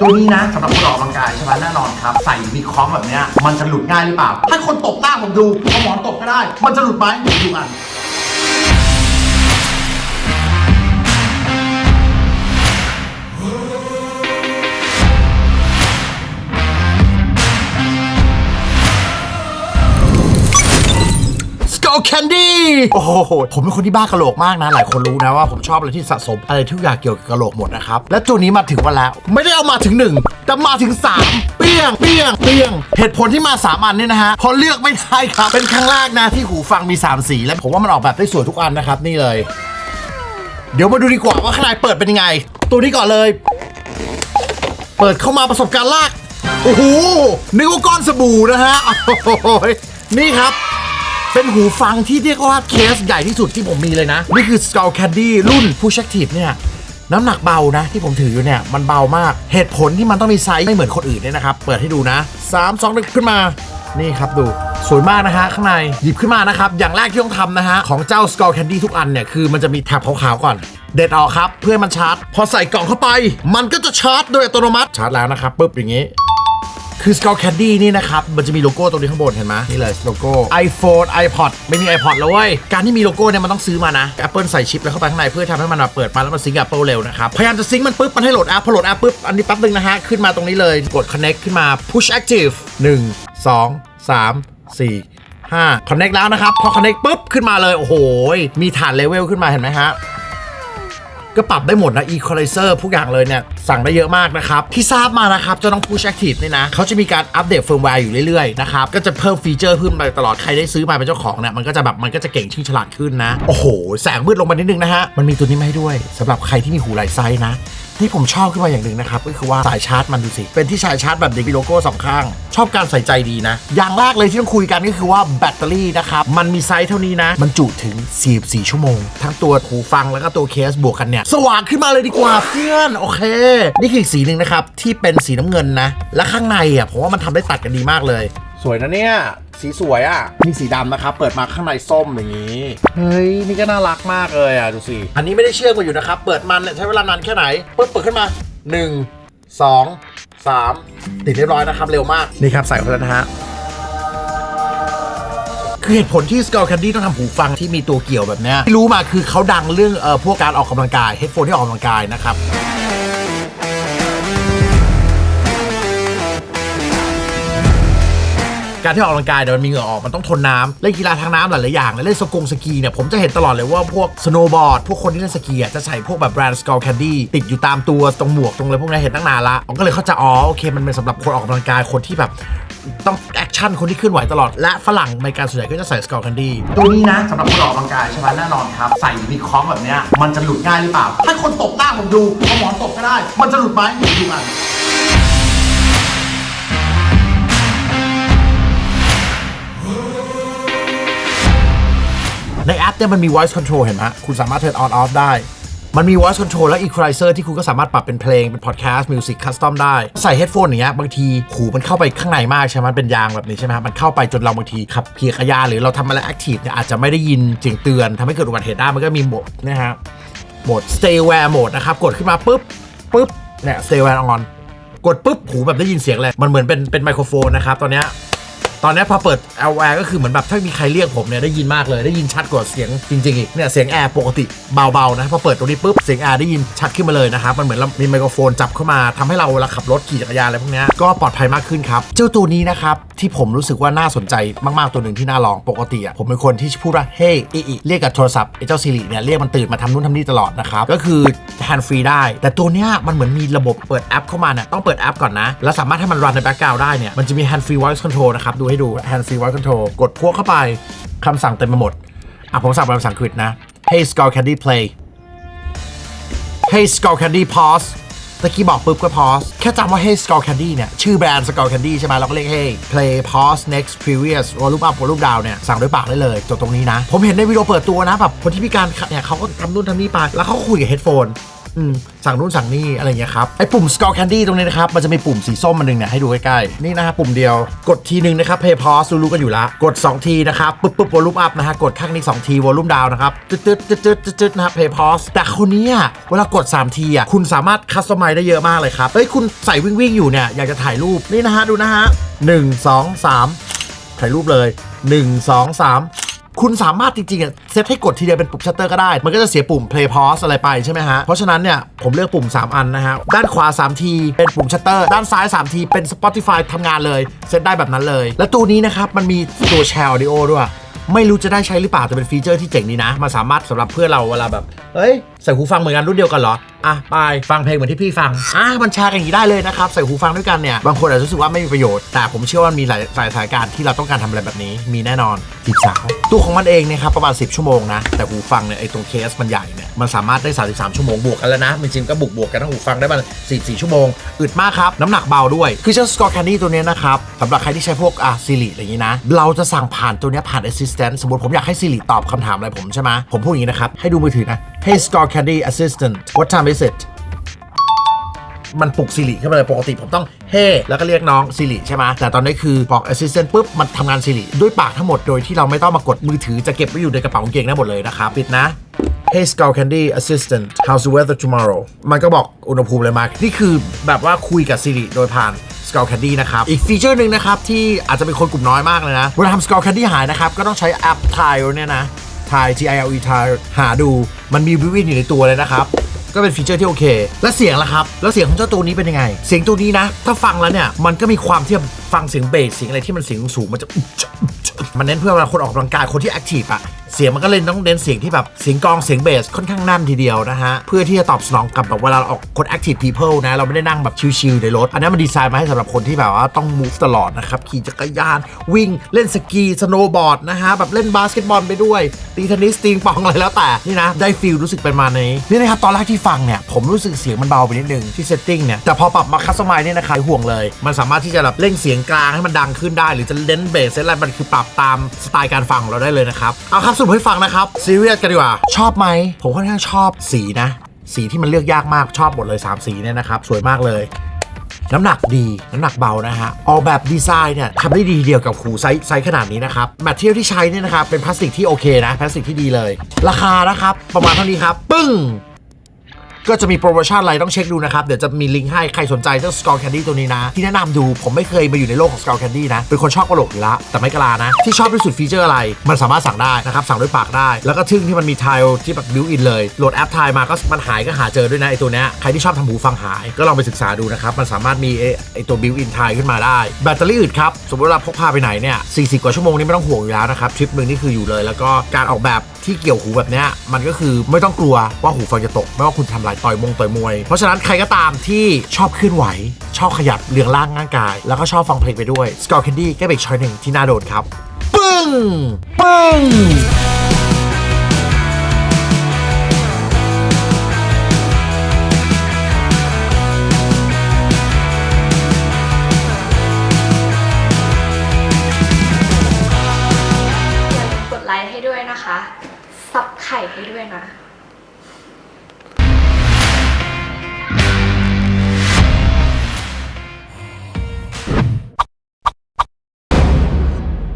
ตัวนี้นะสำหรับคนออกกำลังกายใช่ไหมแน่นอนครับ ใส่มีคล้องแบบเนี้ยมันจะหลุดง่ายหรือเปล่า ถ้าคนตบหน้าผมดูเอาหมอนตบก็ได้ มันจะหลุดไหมดูกัน สก l ลแคนดี้โอ้โหผมเป็นคนที่บ้ากระโหลกมากนะ หลายคนรู้นะว่าผมชอบอะไรที่สะสมอะไรทุกอย่างเกี่ยวกับกระโหลกหมดนะครับ และตัวนี้มาถึงวันแล้ว ไม่ได้เอามาถึง 1 แต่มาถึง 3 เปี้ยง เปี้ยง เปี้ยง เหตุผลที่มา 3 อันเนี่ยนะฮะพอเลือกไม่ได้ครับ เป็นครั้งแรกนะที่หูฟังมี 3 สี และผมว่ามันออกแบบได้สวยทุกอันนะครับนี่เลย เดี๋ยวมาดูดีกว่าว่าข้างในเปิดเป็นยังไง ตัวนี้ก่อนเลย เปิดเข้ามาประสบการณ์แรกโอ้โหนึกว่าก้อนสบู่นะฮะโอ้โหนี่ครับ เป็นหูฟังที่เรียกว่าเคสใหญ่ที่สุดที่ผมมีเลยนะ นี่คือ Skull Candy รุ่น Push Active เนี่ยน้ำหนักเบานะ ที่ผมถืออยู่เนี่ย มันเบามากเหตุผลที่มันต้องมีไซส์ไม่เหมือนคนอื่นเนี่ยนะครับ เปิดให้ดูนะ 3 2 1 ขึ้นมานี่ครับดูสวยมากนะฮะข้างในหยิบขึ้นมานะครับ อย่างแรกที่ต้องทำนะฮะ ของเจ้า Skull Candy ทุกอันเนี่ย คือมันจะมีแถบขาวๆก่อน เด็ดออกครับ เพื่อมันชาร์จ พอใส่กล่องเข้าไป มันก็จะชาร์จโดยอัตโนมัติชาร์จแล้วนะครับปุ๊บอย่างนี้ คือ Skull Candy นี่นะครับ มันจะมีโลโก้ตรงนี้ข้างบนเห็นไหมนี่เลยโลโก้ iPhone iPod ไม่มี iPod แล้วเว้ย การที่มีโลโก้เนี่ยมันต้องซื้อมานะ Apple ใส่ชิปแล้วเข้าไปข้างในเพื่อทำให้มันแบบเปิดมาแล้วมันซิงก์กับ Apple เร็วนะครับ พยายามจะซิงก์มันปุ๊บ มันให้โหลดแอปพอโหลดแอปปุ๊บ อันนี้แป๊บนึงนะฮะ ขึ้นมาตรงนี้เลยกด connect ขึ้นมา push active 1 2 3 4 5 connect แล้วนะครับ พอ connect ปุ๊บ ขึ้นมาเลย โอ้โห มีฐานเลเวลขึ้นมา เห็นไหมฮะ ก็ปรับได้หมดนะ Equalizer พวกอย่างเลยเนี่ย สั่งได้เยอะมากนะครับ ที่ทราบมานะครับเจะต้อง Push Active เนี่ยนะเขาจะมีการอัปเดตเฟิร์มแวร์อยู่เรื่อยๆนะครับ ก็จะเพิ่มฟีเจอร์ขึ้นไปตลอดใครได้ซื้อมาเป็นเจ้าของเนี่ยมันก็จะแบบมันก็จะเก่งชิงฉลาดขึ้นนะ โอ้โห แสงมืดลงมานิดนึงนะฮะมันมีตัวนี้มาให้ด้วยสำหรับใครที่มีหูหลายไซส์นะ ที่ผมชอบขึ้นมาอย่างหนึ่งนะครับก็คือว่าสายชาร์จมันดูสิ เป็นที่สายชาร์จแบบเด็กมีโลโก้สองข้าง ชอบการใส่ใจดีนะ อย่างแรกเลยที่ต้องคุยกันก็คือว่าแบตเตอรี่นะครับ มันมีไซส์เท่านี้นะ มันจุถึง 44 ชั่วโมง ทั้งตัวหูฟังแล้วก็ตัวเคสบวกกันเนี่ย สว่างขึ้นมาเลยดีกว่าเพื่อนโอเค นี่คืออีกสีหนึ่งนะครับที่เป็นสีน้ำเงินนะ และข้างในอะผมว่ามันทำได้ตัดกันดีมากเลย สวยนะเนี่ย สีสวยอะมีสีดำนะครับ เปิดมาข้างในส้มอย่างนี้ เฮ้ย นี่ก็น่ารักมากเลยอะ ดูสิ อันนี้ไม่ได้เชื่อมกันอยู่นะครับ เปิดมันเนี่ยใช้เวลานานแค่ไหนปุ๊บเปิดขึ้นมา 1 2 3 ติดเรียบร้อยนะครับ เร็วมาก นี่ครับใส่เข้าไปแล้วนะฮะคือเหตุผลที่ Skull Candy ต้องทำหูฟังที่มีตัวเกี่ยวแบบเนี้ยที่รู้มาคือเขาดังเรื่องเอ่อพวกการออกกำลังกายเฮดโฟนที่ออกกำลังกายนะครับ การที่ออกกำลังกายเนี่ยวมันมีเหงื่อออกมันต้องทนน้ำเล่นกีฬาทางน้ำหลายๆอย่างและเล่นสกงสกีเนี่ยผมจะเห็นตลอดเลยว่าพวกสโนว์บอร์ดพวกคนที่เล่นสกีอะจะใส่พวกแบบแบรนด์ Skull Candy ติดอยู่ตามตัวตรงหมวกตรงอะไรพวกนี้เห็นตั้งนานละผมก็เลยเข้าใจอ๋อโอเคมันเป็นสำหรับคนออกกำลังกายคนที่แบบต้องแอคชั่นคนที่เคลื่อนไหวตลอด และฝรั่งในการส่วนใหญ่ก็จะใส่ Skull Candy ตัวนี้นะสำหรับคนออกกำลังกายใช่ไหมแน่นอนครับ ใส่มีคล้องแบบเนี้ยมันจะหลุดง่ายหรือเปล่า ถ้าคนตบหน้าผมดูเอาหมอนตบก็ได้ มันจะหลุดไหมดี๋ยวดู ในแอปเนี่ยมันมี voice control เห็นไหมคุณสามารถ turn on off ได้ มันมี voice control และ equalizer ที่คุณก็สามารถปรับเป็นเพลง เป็น podcast music custom ได้ ใส่ headphone อย่างเงี้ยบางทีหูมันเข้าไปข้างในมากใช่ไหมมันเป็นยางแบบนี้ใช่ไหมครับมันเข้าไปจนเราบางทีขับขี่ขยาหรือเราทำอะไร active เนี่ยอาจจะไม่ได้ยินเสียงเตือนทำให้เกิดอุบัติเหตุได้มันก็มีโหมดนะฮะโหมด stay aware mode นะครับกดขึ้นมาปุ๊บปุ๊บเนี่ย stay aware on กดปุ๊บหูแบบได้ยินเสียงเลยมันเหมือนเป็นเป็นไมโครโฟนนะครับตอนเนี้ย ตอนนี้พอเปิด l อ r ก็คือเหมือนแบบถ้ามีใครเรียกผมเนี่ยได้ยินมากเลยได้ยินชัดกว่าเสียงจริงๆอีกเนี่ยเสียงแอร์ปกติเบาๆนะพอเปิดตรงนี้ปุ๊บเสียงแอร์ได้ยินชัดขึ้นมาเลยนะครับมันเหมือนเรามีไมโครโฟนจับเข้ามาทำให้เราเวลาขับรถขี่จักรยานอะไรพวกนี้ก็ปลอดภัยมากขึ้นครับเจ้าตัวนี้นะครับที่ผมรู้สึกว่าน่าสนใจมากๆตัวหนึ่งที่น่าลองปกติอะผมเป็นคนที่พูดว่าเฮ้ยอีเรียกกับโทรศัพท์ไอ้เจ้าซิริเนี่ยเรียกมันตื่นมาทำนู่นทำนี่ตลอดนะครับก็คือแฮนด์ฟรีได้ แต่ตัวเนี้ยมันเหมือนมีระบบเปิดแอปเข้ามาเนี่ยต้องเปิดแอปก่อนนะ แล้วสามารถให้มันรันในแบ็กกราวด์ได้เนี่ยมันจะมี hand free voice control นะครับดูให้ดู hand free voice control กดพวกเข้าไปคำสั่งเต็มไปหมดอะผมสั่งเป็นภาษาอังกฤษนะ Hey Skull Candy play Hey Skull Candy pause ตะกี้บอกปุ๊บก็ pause แค่จำว่า Hey Skull Candy เนี่ย ชื่อแบรนด์ Skull Candy ใช่ไหมเราก็เรียก Hey play pause next previous volume up volume down เนี่ย สั่งด้วยปากได้เลยจบตรงนี้นะ ผมเห็นในวิดีโอเปิดตัวนะแบบคนที่พิการเนี่ยเขาก็ทำนู่นทำนี่ไปแล้วเขาก็คุยกับเฮดโฟน อืมสั่งนู่นสั่งนี่อะไรอย่างเงี้ยครับไอ้ปุ่ม Skull Candy ตรงนี้นะครับ มันจะมีปุ่มสีส้มมันหนึ่งเนี่ยให้ดูใกล้ๆ นี่นะฮะปุ่มเดียวกดทีหนึ่งนะครับ Play Pause รู้ๆกันอยู่ละ กด 2 ทีนะครับ ปุ๊บปุ๊บ Volume Up นะฮะกดข้างนี้ 2 ที Volume Down นะครับตึ๊ดตึ๊ดตึ๊ดตึ๊ดตึ๊ดตึ๊ดนะครับ Play Pause แต่คนนี้อะเวลากด 3 ทีอะคุณสามารถคัสตอมไมได้เยอะมากเลยครับเฮ้ยคุณใส่วิ่งวิ่งๆอยู่เนี่ยอยากจะถ่ายรูปนี่นะฮะดูนะฮะหนึ่งสองสามถ่ายรูปเลยหนึ่งสองสาม คุณสามารถจริงๆอะเซตให้กดทีเดียวเป็นปุ่มชัตเตอร์ก็ได้ มันก็จะเสียปุ่ม play pause อะไรไปใช่ไหมฮะ เพราะฉะนั้นเนี่ยผมเลือกปุ่ม 3 อันนะฮะ ด้านขวา 3 ที เป็นปุ่มชัตเตอร์ ด้านซ้าย 3 ที เป็น Spotify ทำงานเลย เซตได้แบบนั้นเลย และตัวนี้นะครับ มันมีตัวแชร์ออดิโอด้วย ไม่รู้จะได้ใช้หรือเปล่าแต่เป็นฟีเจอร์ที่เจ๋งดีนะ มันสามารถสำหรับเพื่อเราเวลาแบบ เฮ้ย ใส่หูฟังเหมือนกันรุ่นเดียวกันเหรอ อะไปฟังเพลงเหมือนที่พี่ฟัง อะมันแชร์กันอย่างนี้ได้เลยนะครับ ใส่หูฟังด้วยกันเนี่ย บางคนอาจจะรู้สึกว่าไม่มีประโยชน์ แต่ผมเชื่อว่ามีหลายหลายสานการที่เราต้องการทำอะไรแบบนี้ มีแน่นอนจีบสาว ตัวของมันเองเนี่ยครับประมาณ 10 ชั่วโมงนะ แต่หูฟังเนี่ยไอ้ตรงเคสมันใหญ่เนี่ย มันสามารถได้ 33 ชั่วโมงบวกกันแล้วนะ จริงๆก็บวกบวกกันทั้งหูฟังได้ประมาณ44 ชั่วโมง อึดมากครับ น้ำหนักเบาด้วย คือเจ้า Score Candy ตัวเนี้ยนะครับสำหรับใครที่ใช้พวกอะ Siri อะไรอย่างนี้นะ เราจะสั่งผ่านตัวเนี้ยผ่าน Assistant สมมติผมอยากให้ Siri ตอบคำถามอะไรผมใช่ไหมผมพูดอย่างนี้นะครับให้ดูมือถือนะ Hey Score Candy Assistant what time is it มันปลุกซิริขึ้นมาเลยปกติผมต้องเฮ้แล้วก็เรียกน้องซิริใช่ไหมแต่ตอนนี้คือบอก Assistant ปุ๊บ มันทำงานซิริด้วยปากทั้งหมดโดยที่เราไม่ต้องมากดมือถือจะเก็บไว้อยู่ในกระเป๋ากางเกงได้หมดเลยนะครับปิดนะ Hey Skull Candy Assistant how's the weather tomorrow มันก็บอกอุณหภูมิเลยมา นี่คือแบบว่าคุยกับซิริโดยผ่าน Skull Candy นะครับ อีกฟีเจอร์หนึ่งนะครับ ที่อาจจะเป็นคนกลุ่มน้อยมากเลยนะ เวลาทำ Skull Candy หายนะครับ ก็ต้องใช้แอป Tile เนี่ยนะ Tile T I L E Tile หาดู มันมีวิวินอยู่ในตัวเลยนะครับ ก็เป็นฟีเจอร์ที่โอเค และเสียงล่ะครับ แล้วเสียงของเจ้าตัวนี้เป็นยังไง เสียงตัวนี้นะ ถ้าฟังแล้วเนี่ย มันก็มีความที่ฟังเสียงเบสเสียงอะไรที่มันเสียงสูงมันจะ มันเน้นเพื่อเวลาคนออกกำลังกายคนที่แอคทีฟอะ เสียงมันก็เลยต้องเน้นเสียงที่แบบเสียงกองเสียงเบสค่อนข้างแน่นทีเดียวนะฮะ เพื่อที่จะตอบสนองกับแบบเวลาเราออกคนแอคทีฟพีเพิลนะ เราไม่ได้นั่งแบบชิลๆในรถ อันนี้มันดีไซน์มาให้สำหรับคนที่แบบว่าต้อง move ตลอดนะครับ ขี่จักรยาน วิ่งเล่นสกีสโนว์บอร์ดนะฮะ แบบเล่นบาสเกตบอลไปด้วย ตีเทนนิสตีปิงปองอะไรแล้วแต่นี่นะ ได้ฟีลรู้สึกเป็นมาในนี่นะครับตอนแรกที่ฟังเนี่ยผมรู้สึกเสียงมันเบาไปนิดนึงที่เซตติ้งเนี่ยแต่พอปรับมาคัสตอมไมเนี่ยนะครับห่วงเลย มันสามารถที่จะแบบเร่งเสียงกลางให้มันดังขึ้นได้ หรือจะเล่นเบสเล่นอะไรมันคือปรับตามสไตล์การฟังของเราได้เลยนะครับเอาครับสรุปให้ฟังนะครับซีเรียสกันดีกว่า ชอบไหม ผมค่อนข้างชอบสีนะ สีที่มันเลือกยากมากชอบหมดเลยสามสีเนี่ยนะครับ สวยมากเลยน้ำหนักดีน้ำหนักเบานะฮะ ออกแบบดีไซน์เนี่ยทำได้ดีทีเดียวกับหูไซส์ไซส์ขนาดนี้นะครับแมทเทียลที่ใช้เนี่ยนะครับเป็นพลาสติกที่โอเคนะพลาสติกที่ดีเลย ราคานะครับประมาณเท่านี้ครับ ปึ้ง ก็จะมีโปรโมชั่นอะไรต้องเช็คดูนะครับ เดี๋ยวจะมีลิงก์ให้ใครสนใจเจ้า Skull Candy ตัวนี้นะ ที่แนะนำดูผมไม่เคยมาอยู่ในโลกของ Skull Candy นะ เป็นคนชอบกระโหลกอยู่แล้วแต่ไม่กล้านะ ที่ชอบที่สุดฟีเจอร์อะไร มันสามารถสั่งได้นะครับ สั่งด้วยปากได้ แล้วก็ทึ่งที่มันมีไทล์ที่แบบบิวอินเลยโหลดแอปไทล์มาก็มันหายก็หาเจอด้วยนะไอตัวเนี้ยใครที่ชอบทำหูฟังหายก็ลองไปศึกษาดูนะครับมันสามารถมีไอตัวบิวอินไทล์ขึ้นมาได้ แบตเตอรี่อึดครับสมมติเราพกพาไปไหนเนี่ย40 กว่าชั่วโมงนี่ไม่ต้องห่วงอยู่แล้วนะครับทริปหนึ่งนี่คืออยู่เลย แล้วก็การออกแบบที่เกี่ยวหูแบบเนี้ยมันก็คือไม่ต้องกลัวว่าหูฟังจะตกไม่ว่าคุณทำลายต่อยมงต่อยมวย เพราะฉะนั้นใครก็ตามที่ชอบเคลื่อนไหว ชอบขยับเรียงร่างร่างกาย แล้วก็ชอบฟังเพลงไปด้วย Skull Candy ก็เป็นอีกช้อยหนึ่งที่น่าโดนครับ ปึ้ง ปึ้งอย่าลืมกดไลค์ให้ด้วยนะคะซับไข่ให้ด้วยนะ